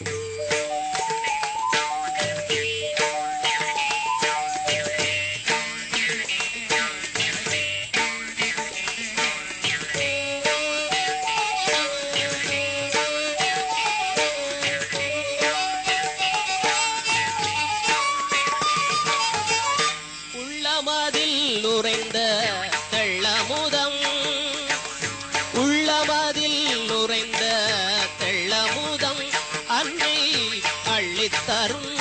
உள்ளமதில் தரும்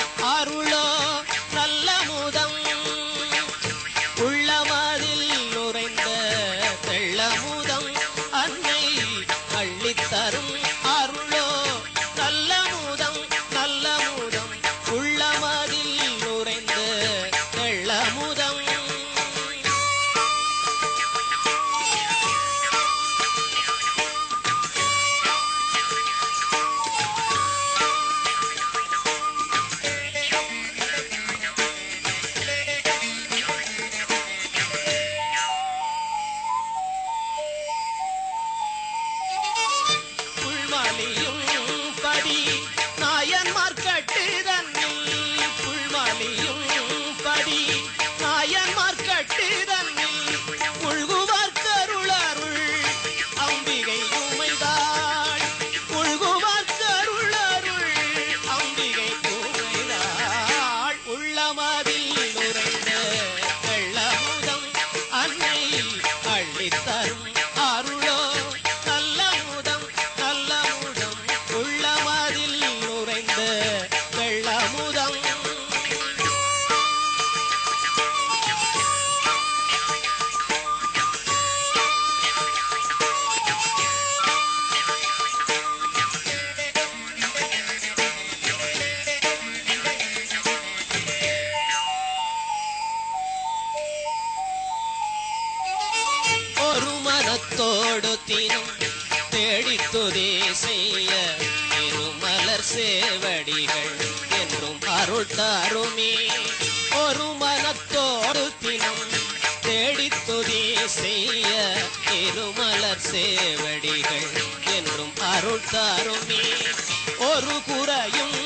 புல்மாலியும் படி. நாயன்மார் கட்டுதன்னில் புல்மாலியும் படி. நாயன்மார் கட்டுதன்னில் உள்குவார் கருளருள் அம்பிகை உமைதாள் உள்குவார் கருளருள் அம்பிகை உமைதாள் உள்ளமதில் மனத்தோடு தினம் தேடி துதி செய்ய திருமலர் சேவடிகள் என்றும் அருள் தருமே. ஒரு மனத்தோடு தினம் தேடி துதி செய்ய திருமலர் சேவடிகள் என்றும் அருள் தருமே. ஒரு குறையும்